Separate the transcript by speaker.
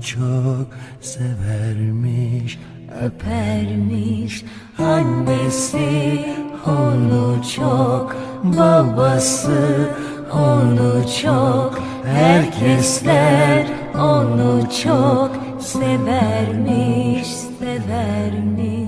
Speaker 1: çok severmiş
Speaker 2: öpermiş. Annesi onu çok Babası onu çok. Herkesler onu çok Severmiş, severmiş